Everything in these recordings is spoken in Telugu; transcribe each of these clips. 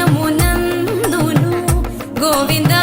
హృదయమునందును గోవిందా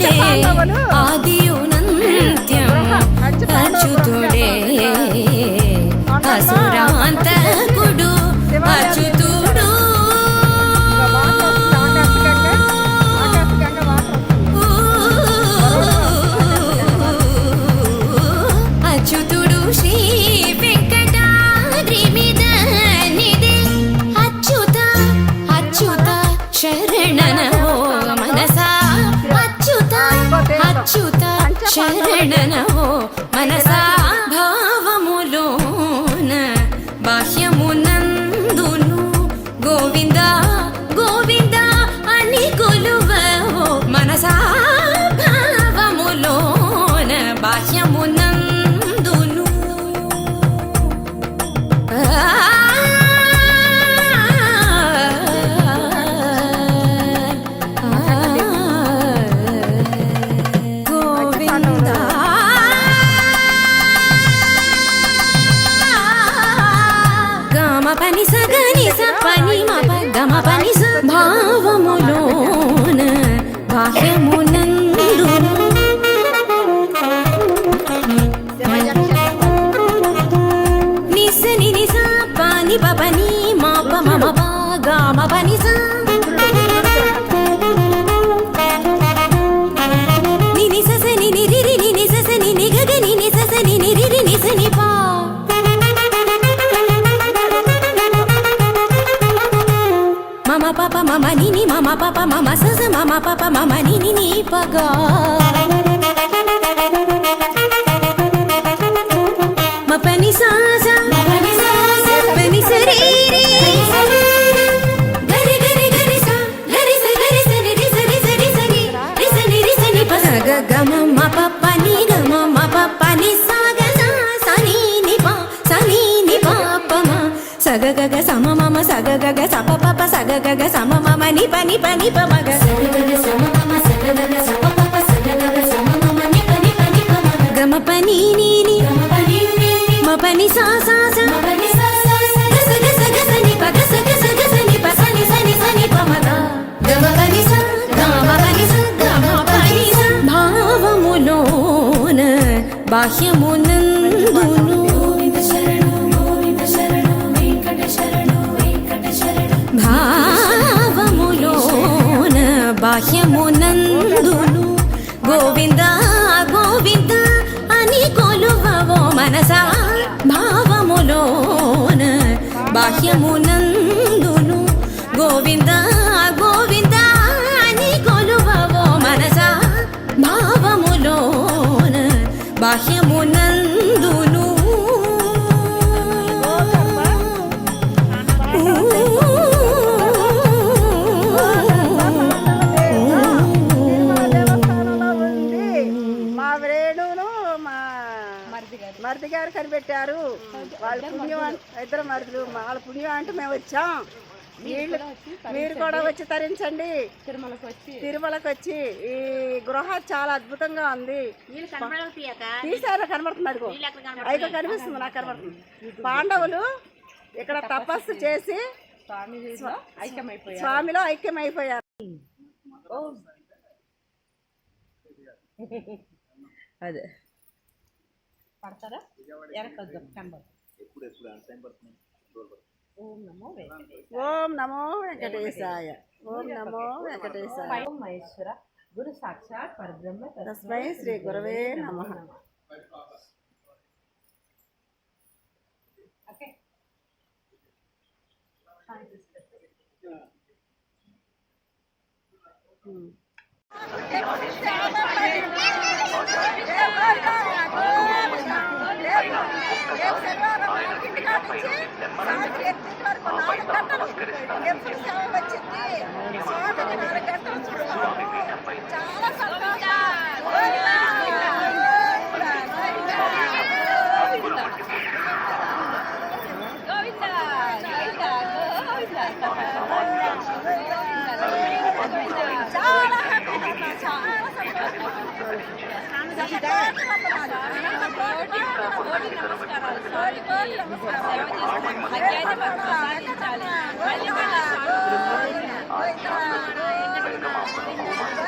తండ్రిడే ఆదియునంత్యం అచ్యుతుడే అసు ശരണനം గమ పని సగని పని మప గమ పని భావములోన బాహ్యమునందు. నిసని నిస పని పని మాప మమ బా గమ పని స మమ పప మమ సస మమ పప మమ ని ని ని పగా. మపని సాస మపని సాస పని సరి గరి గరి గరి సా గరి స గరి స ని రి స రి స రి స ని రి స ని రి స ని ప స. గ గ మ మ ప ప ని గ మ మ ప ప ని సా గ స స ని ని ప స ని ని ప ప మ. స గ గ గ స మ మ స గ గ గ స ప ప ప స గ గ గ స మ మ మ ని ప ని ప ని ప మ గ స గ గ గ స మ మ స స స. ని ప ని ప స బాహ్యమునందును. గోవింద గోవింద అని కొలువవో మనస. భావములోన బాహ్యమునందును. మా దేవస్థానంలో మా మరిది గారు కనిపెట్టారు. వాళ్ళు పుణ్యం ఇద్దరు మరుదులు వాళ్ళ పుణ్యం అంటే మేము వచ్చాం. వీళ్ళు మీరు కూడా వచ్చి తరించండి. తిరుమలకు వచ్చి. తిరుమలకు వచ్చి ఈ గృహ చాలా అద్భుతంగా ఉంది. తీసారు కనబడుతుంది అదిగో. అయితే కనిపిస్తుంది నాకు కనబడుతుంది. పాండవులు ఇక్కడ తపస్సు చేసి స్వామిలో ఐక్యమైపోయారు. అదే. పడతారా? ఎరకొద్దాం కనబడు ఓం నమో వెంకటేశ్వర ఓం నమో వెంకటేశాయ ఓం నమో వెంకటేశాయ ఓం మహేశ్వర గురు సాక్షాత్ పరబ్రహ్మ తస్మై శ్రీ గురవే నమ చాలా హ్యాపీగా చాలా సంతోషంగా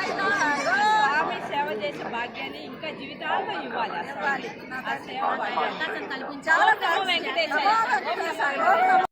స్వామి సేవ చేసే భాగ్యాన్ని ఇంకా జీవితాంతం ఇవ్వాలి ఆ స్వామి. ఆ సేవ భాగ్యాన్ని. ఓం నమో వెంకటేశ్వర